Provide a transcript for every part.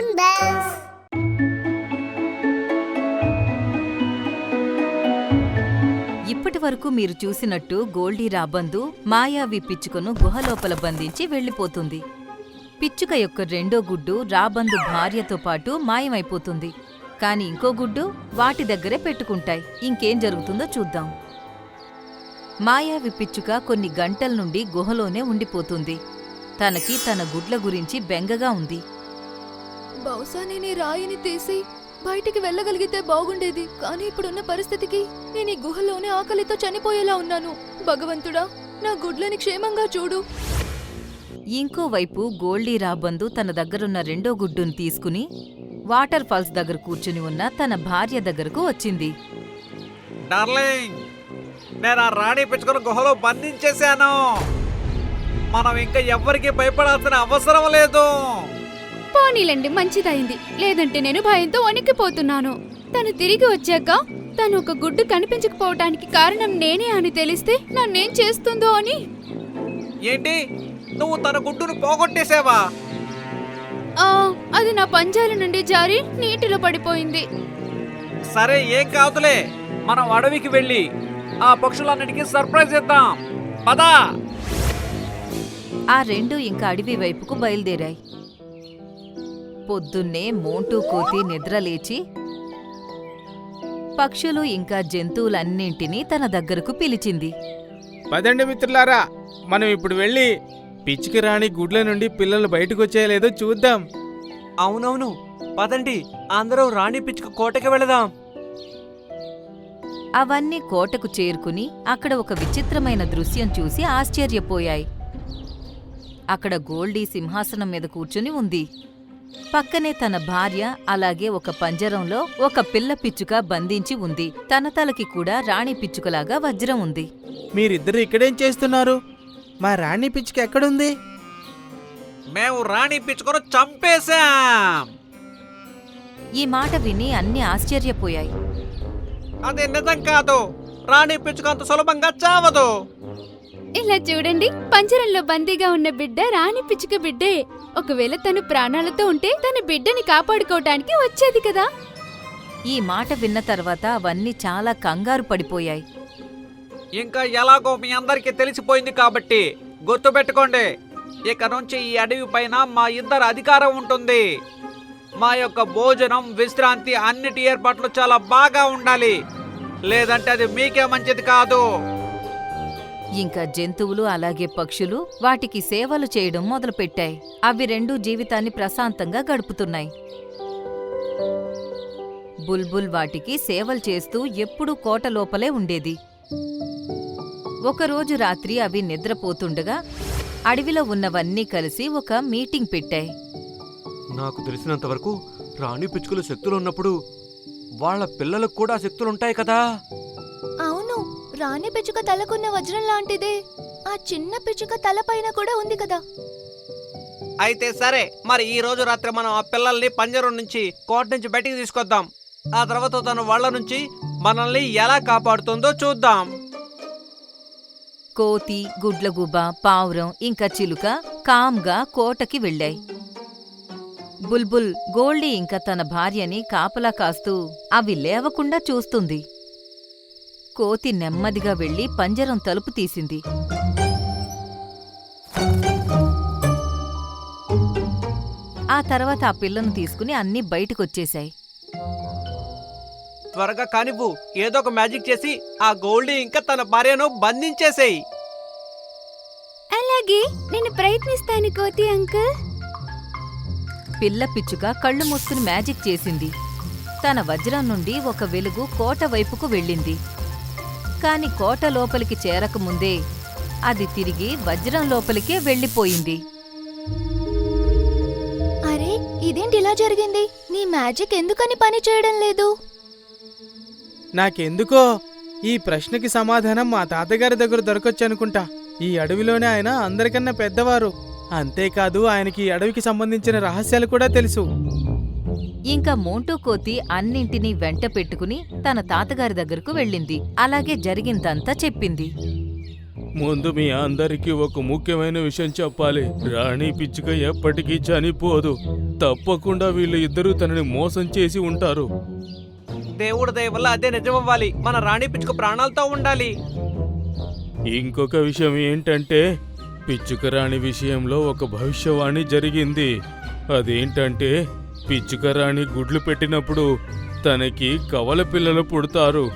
Toon Bells. ఇప్పటి వరకు మీరు చూసినట్టు గోల్డీ రాబందు మాయావి పిచ్చుకను గుహలోపల బంధించి వెళ్ళిపోతుంది. పిచ్చుక యొక్క రెండో గుడ్డు రాబందు భార్యతో పాటు మాయమైపోతుంది. కాని ఇంకో గుడ్డు వాటి దగ్గరే పెట్టుకుంటాయి. ఇంకేం జరుగుతుందో చూద్దాం. మాయావి పిచ్చుక కొన్ని గంటల నుండి గుహలోనే ఉండిపోతుంది. తనకి తన గుడ్ల గురించి బెంగగా ఉంది. బహుశా నేను ఈ రాయిని తీసి బయటికి వెళ్ళగలిగితే బాగుండేది. కానీ ఇప్పుడున్న పరిస్థితికి నేను ఈ గుహలోనే ఆకలితో చనిపోయేలా ఉన్నాను. భగవంతుడా నా గుడ్లని క్షేమంగా చూడు. ఇంకోవైపు గోల్డీ రాబందు తన దగ్గరున్న రెండో గుడ్డును తీసుకుని వాటర్ ఫాల్స్ దగ్గర కూర్చుని ఉన్న తన భార్య దగ్గరకు వచ్చింది. డార్లింగ్ నేను ఆ రాణి పిచ్చుకను గుహలో బంధించేశాను. మనం ఇంకా ఎవ్వరికి భయపడాల్సిన అవసరం లేదు. పోనీలండి మంచిదైంది. లేదంటే నేను భయంతో వణికిపోతున్నాను. తను తిరిగి వచ్చాక తను ఒక గుడ్డు కనిపించకపోవటానికి కారణం నేనే అని తెలిస్తే నన్నేం చేస్తుందో అని? ఏంటి? నువ్వు తన గుడ్డును పోగొట్టేశావా? ఆ అది నా పంజాల నుండి జారి నీటిలో పడిపోయింది. సరే ఏం కాదులే. మనం అడవికి వెళ్ళి ఆ పక్షులన్నిటికీ సర్ప్రైజ్ ఇద్దాం పదా. ఆ రెండు ఇంకా అడవి వైపుకు బయలుదేరాయి. పొద్దున్నే మోంటూ కోతి నిద్రలేచి పక్షులు ఇంకా జంతువులన్నింటినీ తన దగ్గరకు పిలిచింది. పదండి మిత్రులారా మనం ఇప్పుడు వెళ్ళి పిచ్చికి రాణి గుడ్ల నుండి పిల్లలు బయటకు వచ్చేయలేదో చూద్దాం. అవునవును పదండి అందరూ రాణి పిచ్చుక కోటకి వెళదాం. అవన్నీ కోటకు చేరుకుని అక్కడ ఒక విచిత్రమైన దృశ్యం చూసి ఆశ్చర్యపోయాయి. అక్కడ గోల్డీ సింహాసనం మీద కూర్చుని ఉంది. పక్కనే తన భార్య అలాగే ఒక పంజరంలో ఒక పిల్ల పిచ్చుక బంధించి ఉంది. తన తలకి కూడా రాణి పిచ్చుకలాగా వజ్రం ఉంది. మీరిద్దరు ఇక్కడేం చేస్తున్నారు? మా రాణి పిచ్చిక ఎక్కడుంది? మేము రాణి పిచ్చుకను చంపేశాం! ఈ మాట విని అన్ని ఆశ్చర్యపోయాయి. అది నిజం కాదు. రాణి పిచ్చుక అంత సులభంగా చావదు. ఇలా చూడండి పంజరంలో బందీగా ఉన్న బిడ్డ రాణి పిచ్చుక బిడ్డే. ఒకవేళ తను ప్రాణాలతో ఉంటే తన బిడ్డని కాపాడుకోవటానికి వచ్చేది కదా. ఈ మాట విన్న తర్వాత అవన్నీ చాలా కంగారు పడిపోయాయి. ఇంకా ఎలాగో మీ అందరికీ తెలిసిపోయింది కాబట్టి గుర్తుపెట్టుకోండి ఇక నుంచి ఈ అడవి పైన మా ఇద్దరు అధికారం ఉంటుంది. మా యొక్క భోజనం విశ్రాంతి అన్నిటి ఏర్పాట్లు చాలా బాగా ఉండాలి. లేదంటే అది మీకే మంచిది కాదు. ఇంకా జంతువులు అలాగే పక్షులు వాటికి సేవలు చేయడం మొదలుపెట్టాయి. అవి రెండు జీవితాన్ని ప్రశాంతంగా గడుపుతున్నాయి. బుల్బుల్ వాటికి సేవలు చేస్తూ ఎప్పుడూ కోట లోపలే ఉండేది. ఒకరోజు రాత్రి అవి నిద్రపోతుండగా అడవిలో ఉన్నవన్నీ కలిసి ఒక మీటింగ్ పెట్టాయి. నాకు తెలిసినంత వరకు రాణి పిచ్చుకలు శక్తులు ఉన్నప్పుడు వాళ్ళ పిల్లలకు కూడా శక్తులు ఉంటాయి కదా? రాణి పిచ్చుక తలకున్న వజ్రం లాంటిదే. ఆ చిన్న పిచ్చుక తలపైన కూడా ఉంది కదా. అయితే సరే మరి ఈ రోజు రాత్రి మనం ఆ పిల్లల్ని పంజరం నుంచి కోట నుంచి బయటికి తీసుకొద్దాం. ఆ తర్వాత తన వాళ్ళ నుంచి మనల్ని ఎలా కాపాడుతుందో చూద్దాం. కోతి గుడ్లగూబ పావురం ఇంకా చిలుక కామ్గా కోటకి వెళ్ళాయి. బుల్బుల్ గోల్డీ ఇంకా తన భార్యని కాపలా కాస్తూ అవి లేవకుండా చూస్తుంది. కోతి నెమ్మదిగా వెళ్ళి పంజరం తలుపు తీసింది. ఆ తర్వాత ఆ పిల్లను తీసుకుని అన్నీ బయటకొచ్చేశాయి. త్వరగా కానివ్వు. ఏదో ఒక మ్యాజిక్ చేసి ఆ గోల్డీ ఇంకా తన భార్యను బంధించేసేయి. అలాగే నేను ప్రయత్నిస్తాను కోతి అంకుల్. పిల్ల పిచ్చుక కళ్ళు మూసుకుని మ్యాజిక్ చేసింది. తన వజ్రం నుండి ఒక వెలుగు కోట వైపుకు వెళ్ళింది. కాని కోట లోపలికి చేరకముందే అది తిరిగి వజ్రం లోపలికే వెళ్ళిపోయింది. అరే ఇదేంటి ఇలా జరిగింది? నీ మ్యాజిక్ ఎందుకని పని చేయడం లేదు? నాకెందుకో? ఈ ప్రశ్నకి సమాధానం మా తాతగారి దగ్గర దొరకొచ్చు అనుకుంటా ఈ అడవిలోనే ఆయన అందరికన్నా పెద్దవారు. అంతేకాదు ఆయనకి ఈ అడవికి సంబంధించిన రహస్యాలు కూడా తెలుసు. ఇంకా మోంటూ కోతి అన్నింటినీ వెంట పెట్టుకుని తన తాతగారి దగ్గరకు వెళ్ళింది. అలాగే జరిగిందంతా చెప్పింది. ముందు మీ అందరికీ ఒక ముఖ్యమైన విషయం చెప్పాలి. రాణి పిచ్చుక ఎప్పటికీ చనిపోదు. తప్పకుండా వీళ్ళు ఇద్దరూ తనని మోసం చేసి ఉంటారు. దేవుడి దయ వల్ల అదే నిజమవ్వాలి. మన రాణి పిచ్చుక ప్రాణాలతో ఉండాలి. ఇంకొక విషయం ఏంటంటే పిచ్చుక రాణి విషయంలో ఒక భవిష్యవాణి జరిగింది. అదేంటంటే పిచ్చుక రాణి గుడ్లు పెట్టినప్పుడు తనకి కవల పిల్లలు పుడతారు.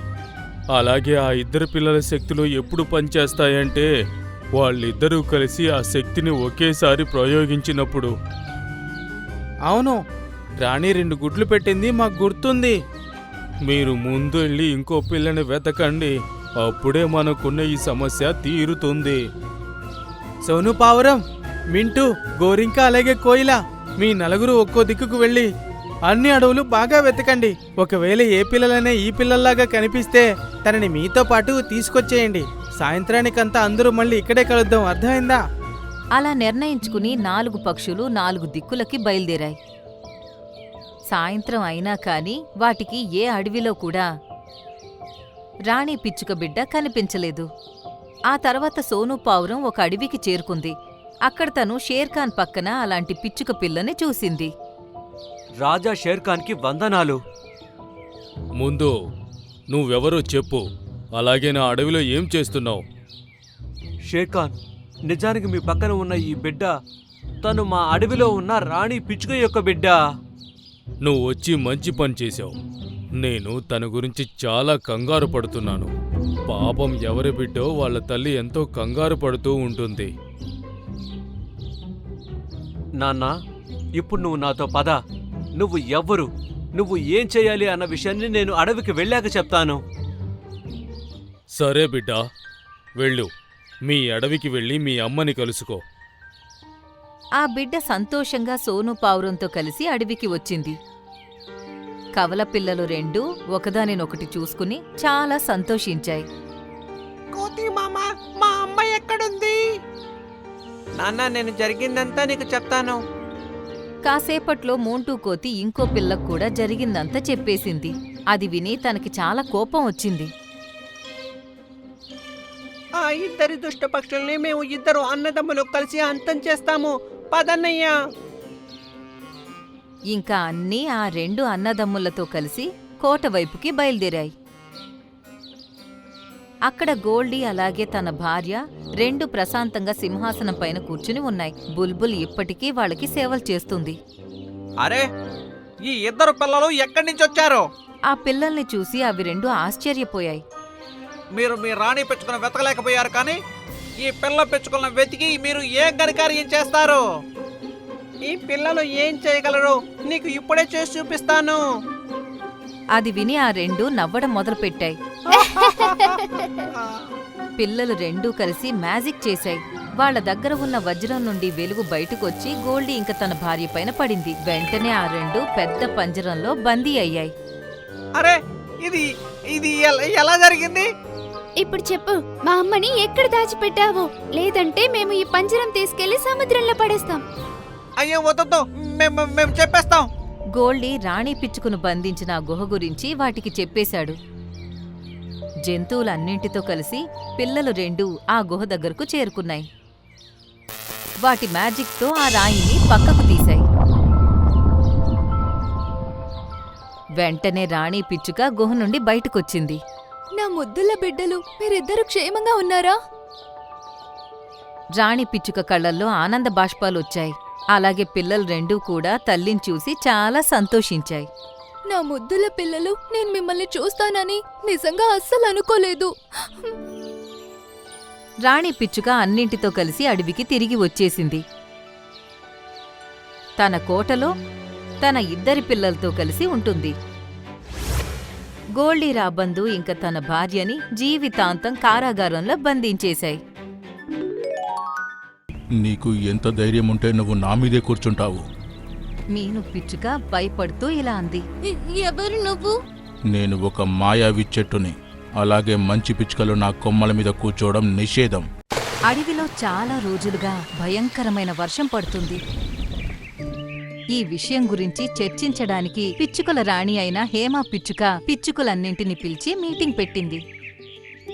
అలాగే ఆ ఇద్దరు పిల్లల శక్తులు ఎప్పుడు పనిచేస్తాయంటే వాళ్ళిద్దరూ కలిసి ఆ శక్తిని ఒకేసారి ప్రయోగించినప్పుడు. అవును రాణి రెండు గుడ్లు పెట్టింది మాకు గుర్తుంది. మీరు ముందు వెళ్ళి ఇంకో పిల్లని వెతకండి అప్పుడే మనకున్న ఈ సమస్య తీరుతుంది. సోను పావురం మింటూ గోరింక అలాగే కోయిల. మీ నలుగురు ఒక్కో దిక్కుకు వెళ్ళి అన్ని అడవులు బాగా వెతకండి. ఒకవేళ ఏ పిల్లలైనా ఈ పిల్లల్లాగా కనిపిస్తే తనని మీతో పాటు తీసుకొచ్చేయండి. సాయంత్రానికంతా అందరూ మళ్ళీ ఇక్కడే కలుద్దాం. అర్థమైందా? అలా నిర్ణయించుకుని నాలుగు పక్షులు నాలుగు దిక్కులకి బయలుదేరాయి. సాయంత్రం అయినా కాని వాటికి ఏ అడవిలో కూడా రాణి పిచ్చుక బిడ్డ కనిపించలేదు. ఆ తర్వాత సోను పావురం ఒక అడవికి చేరుకుంది. అక్కడ తను షేర్ఖాన్ పక్కన అలాంటి పిచ్చుక పిల్లని చూసింది. రాజా షేర్ఖాన్కి వందనాలు. ముందు నువ్వెవరో చెప్పు అలాగే నా అడవిలో ఏం చేస్తున్నావు? షేర్ఖాన్ నిజానికి మీ పక్కన ఉన్న ఈ బిడ్డ తను మా అడవిలో ఉన్న రాణి పిచ్చుక యొక్క బిడ్డ. నువ్వు వచ్చి మంచి పని చేశావు. నేను తన గురించి చాలా కంగారు పడుతున్నాను. పాపం ఎవరి బిడ్డో వాళ్ళ తల్లి ఎంతో కంగారు పడుతూ ఉంటుంది. నాన్న ఇప్పుడు నువ్వు నాతో పద. నువ్వు ఎవ్వరు. నువ్వు ఏం చేయాలి అన్న విషయాన్ని నేను అడవికి వెళ్ళాక చెప్తాను. సరే బిడ్డా వెళ్ళు. మీ అడవికి వెళ్ళి మీ అమ్మని కలుసుకో. ఆ బిడ్డ సంతోషంగా సోను పావురంతో కలిసి అడవికి వచ్చింది. కవల పిల్లలు రెండు ఒకదానినొకటి చూసుకుని చాలా సంతోషించాయి. కోతి మామ మా అమ్మాయి ఎక్కడుంది? నాన్న నేను జరిగిందంతా నీకు చెప్తాను. కాసేపట్లో మోంటూ కోతి ఇంకో పిల్లకు కూడా జరిగిందంతా చెప్పేసింది. అది విని తనకి చాలా కోపం వచ్చింది. ఆ ఇద్దరి దుష్ట పక్షుల్ని మేము ఇద్దరు అన్నదమ్ములు కలిసి అంతం చేస్తాము. పదన్నయ్యా! ఇంకా అన్నీ ఆ రెండు అన్నదమ్ములతో కలిసి కోట వైపుకి బయలుదేరాయి. అక్కడ గోల్డీ అలాగే తన భార్య రెండు ప్రశాంతంగా సింహాసనం పైన కూర్చుని ఉన్నాయి. బుల్బుల్ ఇప్పటికీ వాళ్ళకి సేవలు చేస్తుంది. అరే ఈ ఇద్దరు పిల్లలు ఎక్కడి నుంచి వచ్చారు? ఆ పిల్లల్ని చూసి అవి రెండు ఆశ్చర్యపోయాయి. మీరు మీ రాణి పెంచుకున్న వెతకలేకపోయారు కానీ ఈ పిల్ల పెంచుకున్న వెతికి మీరు ఏం గనికార్యం చేస్తారు? ఈ పిల్లలు ఏం చేయగలరు? నీకు ఇప్పుడే చేసి చూపిస్తాను. అది విని ఆ రెండు నవ్వడం మొదలుపెట్టాయి. పిల్లలు రెండూ కలిసి మ్యాజిక్ చేశాయి. వాళ్ళ దగ్గర ఉన్న వజ్రం నుండి వెలుగు బయటకొచ్చి గోల్డీ ఇంక తన భార్య పైన పడింది. వెంటనే ఆ రెండు పెద్ద పంజరంలో బందీ అయ్యాయి. అరే ఇది ఇది ఎలా- ఎలా జరిగింది? ఇప్పుడు చెప్పు మా అమ్మని ఎక్కడ దాచిపెట్టావు? లేదంటే మేము ఈ పంజరం తీసుకెళ్ళి సముద్రంలో పడేస్తాం. అయ్యో వద్దు మేము మేము చెప్పేస్తాం. గోల్డీ రాణి పిచ్చుకును బంధించిన ఆ గుహ గురించి వాటికి చెప్పేశాడు. జంతువులన్నింటితో కలిసి పిల్లలు రెండు ఆ గుహ దగ్గరకు చేరుకున్నాయి. వాటి మ్యాజిక్తో ఆ రాయిని పక్కకు తీశాయి. వెంటనే రాణి పిచ్చుక గుహ నుండి బయటకొచ్చింది. నా ముద్దుల బిడ్డలు మీరిద్దరు క్షేమంగా ఉన్నారా? రాణి పిచ్చుక కళ్ళల్లో ఆనంద బాష్పాలొచ్చాయి. అలాగే పిల్లలు రెండూ కూడా తల్లిని చూసి చాలా సంతోషించాయి. నా ముద్దుల పిల్లలు నేను మిమ్మల్ని చూస్తానని నిజంగా అస్సలు అనుకోలేదు. రాణి పిచ్చుక అన్నింటితో కలిసి అడవికి తిరిగి వచ్చేసింది. తన కోటలో తన ఇద్దరి పిల్లలతో కలిసి ఉంటుంది. గోల్డీ రాబందు ఇంకా తన భార్యని జీవితాంతం కారాగారంలో బంధించేశాయి. నీకు ఎంత ధైర్యం ఉంటే నువ్వు నా మీదే కూర్చుంటావు. మీను పిచ్చుక భయపడుతూ ఇలా అంది. ఎవరు నువ్వు? నేను ఒక మాయావి చెట్టుని అలాగే మంచి పిచ్చుకలు నా కొమ్మల మీద కూర్చోవడం నిషేధం. అడవిలో చాలా రోజులుగా భయంకరమైన వర్షం పడుతుంది. ఈ విషయం గురించి చర్చించడానికి పిచ్చుకల రాణి అయిన హేమ పిచ్చుక పిచ్చుకలన్నింటిని పిలిచి మీటింగ్ పెట్టింది.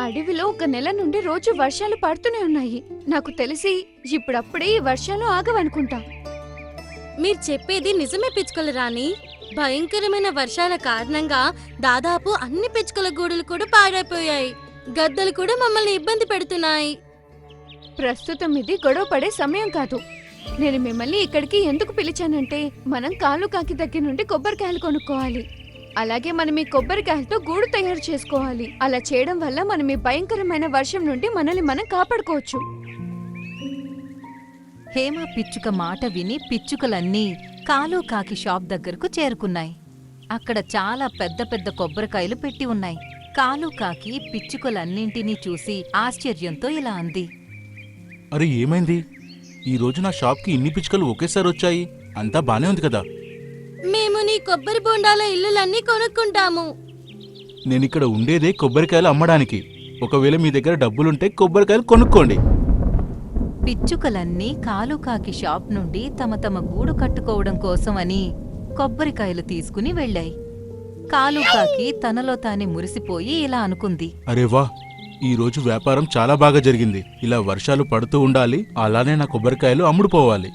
అడవిలో ఒక నెల నుండి రోజు వర్షాలు పడుతూనే ఉన్నాయి. నాకు తెలిసి ఇప్పుడప్పుడే ఈ వర్షాలు ఆగవనుకుంటా. మీరు చెప్పేది నిజమే పిచ్చుకల రాణి. భయంకరమైన వర్షాల కారణంగా దాదాపు అన్ని పిచ్చుకల గూడులు కూడా పాడైపోయాయి. గద్దలు కూడా మమ్మల్ని ఇబ్బంది పెడుతున్నాయి. ప్రస్తుతం ఇది గొడవ పడే సమయం కాదు. నేను మిమ్మల్ని ఇక్కడికి ఎందుకు పిలిచానంటే మనం కాలు కాకి దగ్గర నుండి కొబ్బరికాయలు కొనుక్కోవాలి. అలాగే మనం ఈ కొబ్బరికాయలతో గూడు తయారు చేసుకోవాలి. అలా చేయడం వల్ల మనం ఈ భయంకరమైన వర్షం నుండి మనల్ని మనం కాపాడుకోవచ్చు. హేమ పిచ్చుక మాట విని పిచ్చుకలన్నీ కాలు కాకి షాప్ దగ్గరకు చేరుకున్నాయి. అక్కడ చాలా పెద్ద పెద్ద కొబ్బరికాయలు పెట్టి ఉన్నాయి. కాలు కాకి పిచ్చుకలన్నింటినీ చూసి ఆశ్చర్యంతో ఇలా అంది. అరే ఏమైంది? ఈ రోజు నా షాప్కి ఇన్ని పిచ్చుకలు ఒకేసారి వచ్చాయి. అంతా బానే ఉంది కదా. కొబ్బరి బొండాల ఇల్లులన్నీ కొనుక్కుంటాము. నేనిక్కడ ఉండేదే కొబ్బరికాయలు అమ్మడానికి. ఒకవేళ మీ దగ్గర డబ్బులుంటే కొబ్బరికాయలు కొనుక్కోండి. పిచ్చుకలన్నీ కాలు కాకి షాప్ నుండి తమ తమ గూడు కట్టుకోవడం కోసమని కొబ్బరికాయలు తీసుకుని వెళ్ళాయి. కాలు కాకి తనలో తానే మురిసిపోయి ఇలా అనుకుంది. అరే వా ఈ రోజు వ్యాపారం చాలా బాగా జరిగింది. ఇలా వర్షాలు పడుతూ ఉండాలి అలానే నా కొబ్బరికాయలు అమ్ముడుపోవాలి.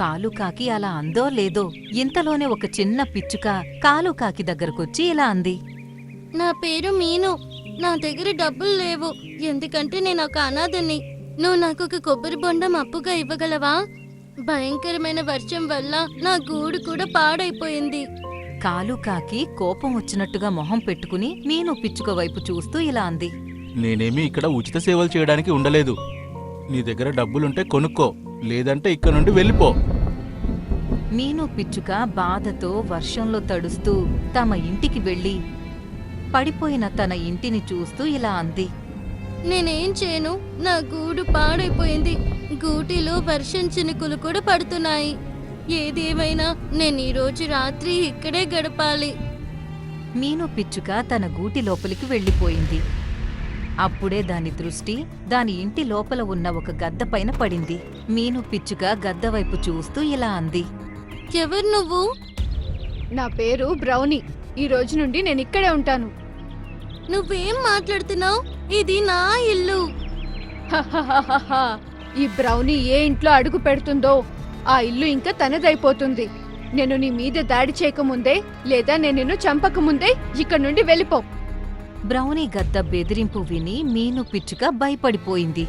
కాలుకాకి అలా అందో లేదో ఇంతలోనే ఒక చిన్న పిచ్చుక కాలుకాకి దగ్గరకొచ్చి ఇలా అంది. నా పేరు మీను. నా దగ్గర డబ్బులు లేవు. ఎందుకంటే నేను ఒక అనాథని. నువ్వు నాకు ఒక కొబ్బరి బొండం అప్పుగా ఇవ్వగలవా? భయంకరమైన వర్షం వల్ల నా గూడు కూడా పాడైపోయింది. కాలుకాకి కోపం వచ్చినట్టుగా మొహం పెట్టుకుని మీను పిచ్చుక వైపు చూస్తూ ఇలా అంది. నేనేమీ ఇక్కడ ఉచిత సేవలు చేయడానికి ఉండలేదు. నీ దగ్గర డబ్బులుంటే కొనుక్కో లేదంటే ఇక్కడ నుండి వెళ్ళిపో. మీను పిచ్చుక బాధతో వర్షంలో తడుస్తూ తమ ఇంటికి వెళ్ళి పడిపోయిన తన ఇంటిని చూస్తూ ఇలా అంది. నేనేం చేయను? నా గూడు పాడైపోయింది. గూటిలో వర్షం చినుకులు కూడా పడుతున్నాయి. ఏదేమైనా నేను ఈ రోజు రాత్రి ఇక్కడే గడపాలి. మీను పిచ్చుక తన గూటి లోపలికి వెళ్ళిపోయింది. అప్పుడే దాని దృష్టి దాని ఇంటి లోపల ఉన్న ఒక గద్ద పైన పడింది. మీను పిచ్చుక గద్ద వైపు చూస్తూ ఇలా అంది. ఎవరు నువ్వు? నా పేరు బ్రౌనీ. ఈ రోజు నుండి నేను ఇక్కడే ఉంటాను. నువ్వేం మాట్లాడుతున్నావు? ఇది నా ఇల్లు. హహహహహ. ఈ బ్రౌనీ ఏ ఇంట్లో అడుగు పెడుతుందో ఆ ఇల్లు ఇంకా తనదైపోతుంది. నేను నీ మీద దాడి చేయకముందే లేదా నేను నిన్ను చంపకముందే ఇక్కడి నుండి వెళ్ళిపో. బ్రౌనీ గద్ద బెదిరింపు విని మీను పిచ్చుక భయపడిపోయింది.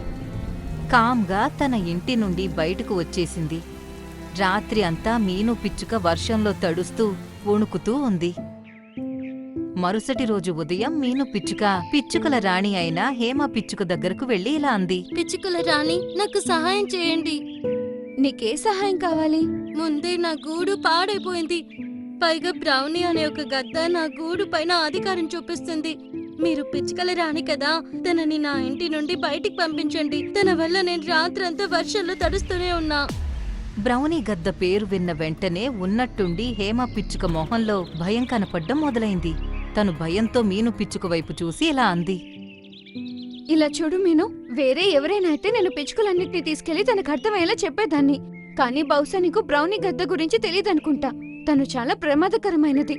కామ్గా తన ఇంటి నుండి బయటకు వచ్చేసింది. రాత్రి అంతా మీను పిచ్చుక వర్షంలో తడుస్తూ వణుకుతూ ఉంది. మరుసటి రోజు ఉదయం మీను పిచ్చుక పిచ్చుకల రాణి అయిన హేమ పిచ్చుక దగ్గరకు వెళ్ళి ఇలా అంది. పిచ్చుకల రాణి నాకు సహాయం చేయండి. నీకే సహాయం కావాలి. ముందే నా గూడు పాడైపోయింది. పైగా బ్రౌనీ అనే ఒక గద్ద నా గూడు పైన అధికారం చూపిస్తుంది. మీరు పిచ్చుకల రాణి కదా తనని నా ఇంటి నుండి బయటికి పంపించండి. తన వల్ల నేను రాత్రంతా వర్షంలో తడుస్తూనే ఉన్నా. బ్రౌనీ గద్ద పేరు విన్న వెంటనే ఉన్నట్టుండి హేమ పిచ్చుక మొహంలో భయం కనపడ్డం మొదలైంది. తను భయంతో మీను పిచ్చుక వైపు చూసి ఇలా అంది. ఇలా చూడు మీను వేరే ఎవరైనా అయితే నేను పిచ్చుకలన్నిటిని తీసుకెళ్ళి తనకు అర్థమయ్యేలా చెప్పేదాన్ని. కానీ బహుశా నీకు బ్రౌనీ గద్ద గురించి తెలియదనుకుంటా తను చాలా ప్రమాదకరమైనది.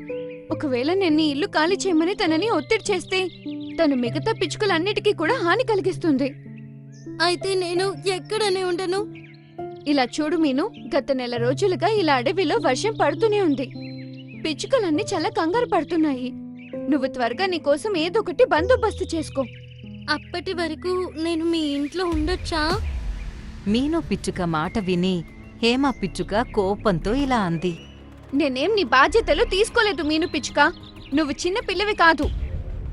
ఒకవేళ నేను నీ ఇల్లు ఖాళీ చేయమని తనని ఒత్తిడి చేస్తే తను మిగతా పిచ్చుకలన్నిటికీ కూడా హాని కలిగిస్తుంది. అయితే నేను ఎక్కడనే ఉండను? ఇలా చూడు మీను గత నెల రోజులుగా ఇలా అడవిలో వర్షం పడుతూనే ఉంది. పిచ్చుకలన్నీ చాలా కంగారు పడుతున్నాయి. నువ్వు త్వరగా నీకోసం ఏదో ఒకటి బందోబస్తు చేసుకో. అప్పటి వరకు నేను మీ ఇంట్లో ఉండొచ్చా? మీను పిచ్చుక మాట విని హేమ పిచ్చుక కోపంతో ఇలా అంది. నేనేం నీ బాధ్యతలు తీసుకోలేదు మీను పిచ్చుక. నువ్వు చిన్న పిల్లవి కాదు.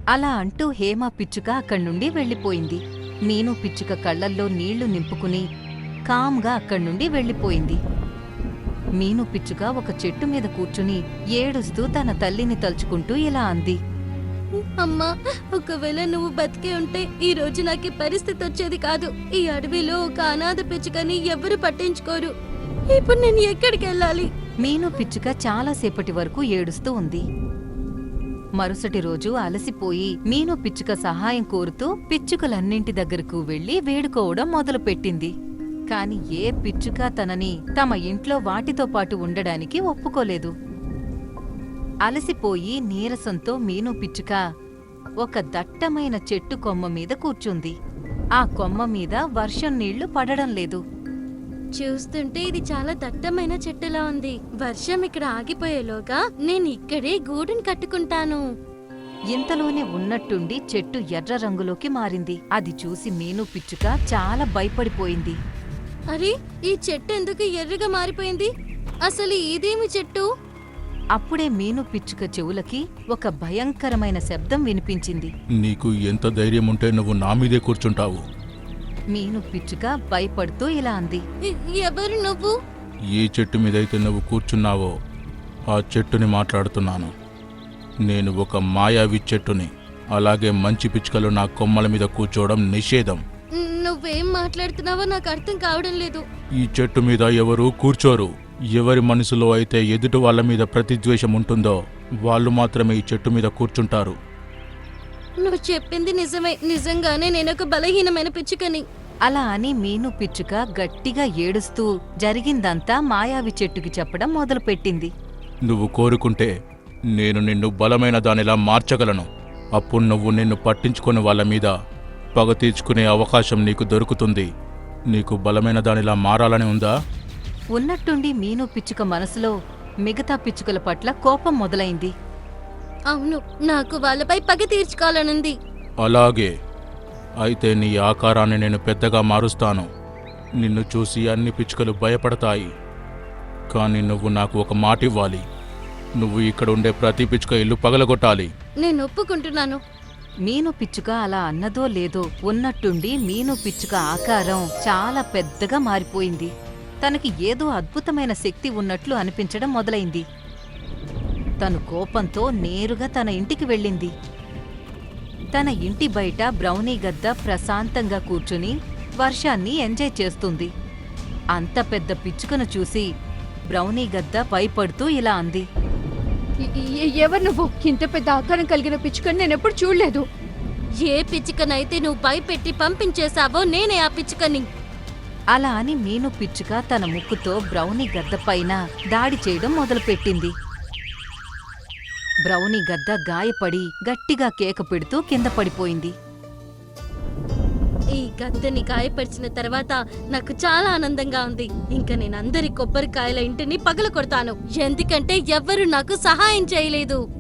అలా అంటూ హేమ పిచ్చుక అక్కడి నుండి వెళ్ళిపోయింది. మీను పిచ్చుక కళ్ళల్లో నీళ్ళు నింపుకుని కామ్గా అక్కడి నుండి వెళ్ళిపోయింది. మీను పిచ్చుక ఒక చెట్టు మీద కూర్చుని ఏడుస్తూ తన తల్లిని తలుచుకుంటూ ఇలా అంది. అమ్మా ఒకవేళ నువ్వు బతికే ఉంటే ఈ రోజు నాకు పరిస్థితి వచ్చేది కాదు. ఈ అడవిలో ఒక అనాథ పిచ్చుకని ఎవరు పట్టించుకోరు. ఇప్పుడు నేను ఎక్కడికి వెళ్ళాలి? మీను పిచ్చుక చాలాసేపటి వరకు ఏడుస్తూ ఉంది. మరుసటి రోజు అలసిపోయి మీను పిచ్చుక సహాయం కోరుతూ పిచ్చుకలన్నింటి దగ్గరకు వెళ్ళి వేడుకోవడం మొదలుపెట్టింది. కాని ఏ పిచ్చుక తనని తమ ఇంట్లో వాటితో పాటు ఉండడానికి ఒప్పుకోలేదు. అలసిపోయి నీరసంతో మీను పిచ్చుక ఒక దట్టమైన చెట్టు కొమ్మ మీద కూర్చుంది. ఆ కొమ్మ మీద వర్షం నీళ్ళు పడడం లేదు. చూస్తుంటే ఇది చాలా దట్టమైన చెట్టులా ఉంది. వర్షం ఇక్కడ ఆగిపోయేలోగా నేను ఇక్కడే గూడుని కట్టుకుంటాను. ఇంతలోనే ఉన్నట్టుండి చెట్టు ఎర్ర రంగులోకి మారింది. అది చూసి మీను పిచ్చుక చాలా భయపడిపోయింది. అరే ఈ చెట్టు ఎందుకు ఎర్రగా మారిపోయింది? అసలు ఇదేమి చెట్టు? అప్పుడే మీను పిచ్చుక చెవులకి ఒక భయంకరమైన శబ్దం వినిపించింది. నీకు ఎంత ధైర్యం ఉంటే నువ్వు నా మీదే కూర్చుంటావు. మీను పిచ్చుక భయపడుతూ ఇలా అంది. ఎవరు నువ్వు? ఏ చెట్టు మీదైతే నువ్వు కూర్చున్నావో ఆ చెట్టుని మాట్లాడుతున్నాను. నేను ఒక మాయావి చెట్టుని అలాగే మంచి పిచ్చుకలు నా కొమ్మల మీద కూర్చోవడం నిషేధం. నువ్వేం మాట్లాడుతున్నావో నాకు అర్థం కావడం లేదు. ఈ చెట్టు మీద ఎవరు కూర్చోరు? ఎవరి మనసులో అయితే ఎదుటి వాళ్ళ మీద ప్రతిద్వేషం ఉంటుందో వాళ్ళు మాత్రమే ఈ చెట్టు మీద కూర్చుంటారు. నువ్వు చెప్పింది నిజమే. నిజంగానే నేను ఒక బలహీనమైన పిచ్చుకని. అలా అని మీను పిచ్చుక గట్టిగా ఏడుస్తూ జరిగిందంతా మాయావి చెట్టుకి చెప్పడం మొదలుపెట్టింది. నువ్వు కోరుకుంటే నేను నిన్ను బలమైన దానిలా మార్చగలను. అప్పుడు నువ్వు నిన్ను పట్టించుకుని వాళ్ళ మీద పగ తీర్చుకునే అవకాశం నీకు దొరుకుతుంది. నీకు బలమైన దానిలా మారాలని ఉందా? ఉన్నట్టుండి మీను పిచ్చుక మనసులో మిగతా పిచ్చుకల పట్ల కోపం మొదలైంది. అవును నాకు వాళ్ళపై పగ తీర్చుకోవాలనుంది. అలాగే. అయితే నీ ఆకారాన్ని నేను పెద్దగా మారుస్తాను. నిన్ను చూసి అన్ని పిచ్చుకలు భయపడతాయి. కానీ నువ్వు నాకు ఒక మాట ఇవ్వాలి నువ్వు ఇక్కడ ఉండే ప్రతి పిచ్చుక ఇల్లు పగలగొట్టాలి. నేను ఒప్పుకుంటున్నాను. మీను పిచ్చుక అలా అన్నదో లేదో ఉన్నట్టుండి మీను పిచ్చుక ఆకారం చాలా పెద్దగా మారిపోయింది. తనకి ఏదో అద్భుతమైన శక్తి ఉన్నట్లు అనిపించడం మొదలైంది. తను కోపంతో నేరుగా తన ఇంటికి వెళ్ళింది. తన ఇంటి బయట బ్రౌనీ గద్ద ప్రశాంతంగా కూర్చుని వర్షాన్ని ఎంజాయ్ చేస్తుంది. అంత పెద్ద పిచ్చుకను చూసి బ్రౌనీ గద్ద భయపడుతూ ఇలా అంది. ఎవరు నువ్వు? ఇంత పెద్ద ఆకారం కలిగిన పిచ్చుకని నేను ఎప్పుడు చూడలేదు. ఏ పిచ్చుకనైతే నువ్వు భయపెట్టి పంపించేశావో నేనే ఆ పిచ్చుకని. అలా అని మీను పిచ్చుక తన ముక్కుతో బ్రౌనీ గద్ద పైన దాడి చేయడం మొదలుపెట్టింది. బ్రౌనీ గద్ద గాయపడి గట్టిగా కేక పెడుతూ కింద పడిపోయింది. ఈ గద్దెని గాయపరిచిన తర్వాత నాకు చాలా ఆనందంగా ఉంది. ఇంకా నేను అందరి కొబ్బరికాయల ఇంటిని పగల కొడతాను ఎందుకంటే ఎవ్వరు నాకు సహాయం చేయలేదు.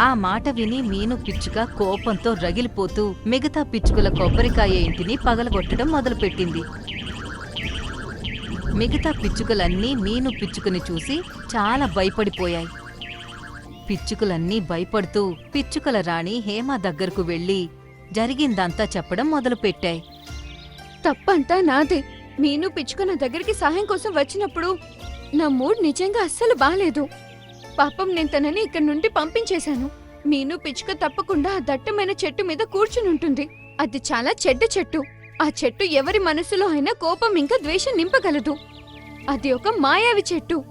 ఆ మాట విని మీను పిచ్చుక కోపంతో రగిలిపోతూ మిగతా పిచ్చుకల కొబ్బరికాయ ఇంటిని పగలగొట్టడం మొదలుపెట్టింది. మిగతా పిచ్చుకలన్నీ మీను పిచ్చుకని చూసి చాలా భయపడిపోయాయి. పిచ్చుకలన్నీ భయపడుతూ పిచ్చుకల రాణి హేమ దగ్గరకు వెళ్ళి జరిగిందంతా చెప్పడం మొదలుపెట్టాయి. తప్పంతా నాదే. మీను పిచ్చుక నా దగ్గరికి సహాయం కోసం వచ్చినప్పుడు నా మూడ్ నిజంగా అస్సలు బాలేదు. పాపం నేను తనని ఇక్కడి నుండి పంపించేశాను. మీను పిచ్చుక తప్పకుండా ఆ దట్టమైన చెట్టు మీద కూర్చుని ఉంటుంది. అది చాలా చెడ్డ చెట్టు. ఆ చెట్టు ఎవరి మనసులో అయినా కోపం ఇంకా ద్వేషం నింపగలదు. అది ఒక మాయావి చెట్టు.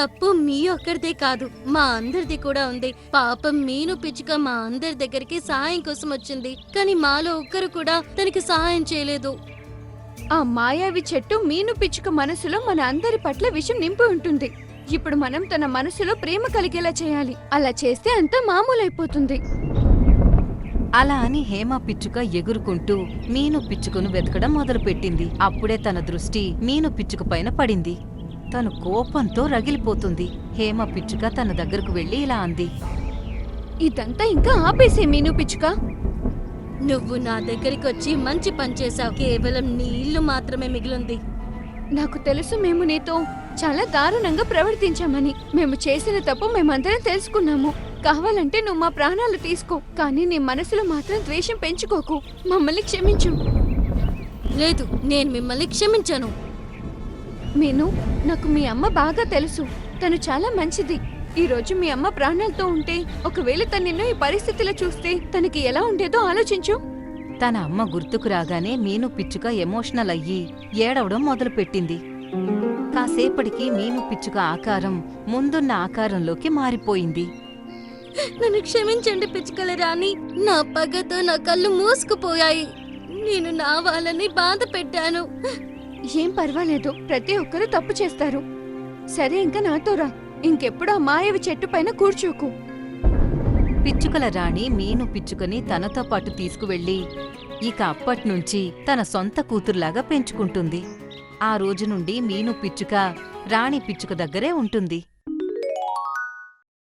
తప్పు మీ ఒక్కరిదే కాదు మా అందరిది కూడా ఉంది. పాపం మీను పిచ్చుక మా అందరి దగ్గరికి సహాయం కోసం వచ్చింది. కానీ మాలో ఒక్కరు కూడా తనకి సహాయం చేయలేదు. ఆ మాయావి చెట్టు మీను పిచ్చుక మనసులో మన అందరి పట్ల విషం నింపి ఉంటుంది. ఇప్పుడు మనం తన మనసులో ప్రేమ కలిగేలా చేయాలి. అలా చేస్తే అంతా మామూలైపోతుంది. అలా అని హేమ పిచ్చుక ఎగురుకుంటూ మీను పిచ్చుకను వెతకడం మొదలుపెట్టింది. అప్పుడే తన దృష్టి మీను పిచ్చుక పైన పడింది. తను కోపంతో రగిలిపోతుంది. హేమ పిచ్చుక తన దగ్గరకు వెళ్ళి ఇలా అంది. ఇదంతా ఇంకా ఆపేసే మీను పిచ్చుక. నువ్వు నా దగ్గరికి వచ్చి మంచి పని చేశావు. కేవలం నీ ఇల్లు మాత్రమే మిగిలింది. నాకు తెలుసు మేము నీతో చాలా దారుణంగా ప్రవర్తించామని. మేము చేసిన తప్పు మేమందరం తెలుసుకున్నాము. కావాలంటే నువ్వు మా ప్రాణాలు తీసుకో కానీ నీ మనసులో మాత్రం ద్వేషం పెంచుకోకు. మమ్మల్ని క్షమించు. లేదు నేను మిమ్మల్ని క్షమించను. మీను నాకు మీ అమ్మ బాగా తెలుసు. తను చాలా మంచిది. ఈ రోజు మీ అమ్మ ప్రాణాలతో ఉంటే ఒకవేళ తను నిన్ను ఈ పరిస్థితిలో చూస్తే తనకి ఎలా ఉండేదో ఆలోచించు. తన అమ్మ గుర్తుకు రాగానే మీను పిచ్చుక ఎమోషనల్ అయ్యి ఏడవడం మొదలుపెట్టింది. కాసేపటికి మీను పిచ్చుక ఆకారం ముందున్న ఆకారంలోకి మారిపోయింది. నన్ను క్షమించండి పిచ్చుకల రాణి. నా పగతో నా కళ్ళు మూసుకుపోయాయి. నేను నా వాళ్ళని బాధ పెట్టాను. ఏం పర్వాలేదు. ప్రతి ఒక్కరూ తప్పు చేస్తారు. సరే ఇంకా నాతో రా. ఇంకెప్పుడు ఆ మాయవి చెట్టు పైన కూర్చోకు. పిచ్చుకల రాణి మీను పిచ్చుకని తనతో పాటు తీసుకువెళ్ళి ఇక అప్పట్నుంచి తన సొంత కూతురులాగా పెంచుకుంటుంది. ఆ రోజు నుండి మీను పిచ్చుక రాణి పిచ్చుక దగ్గరే ఉంటుంది.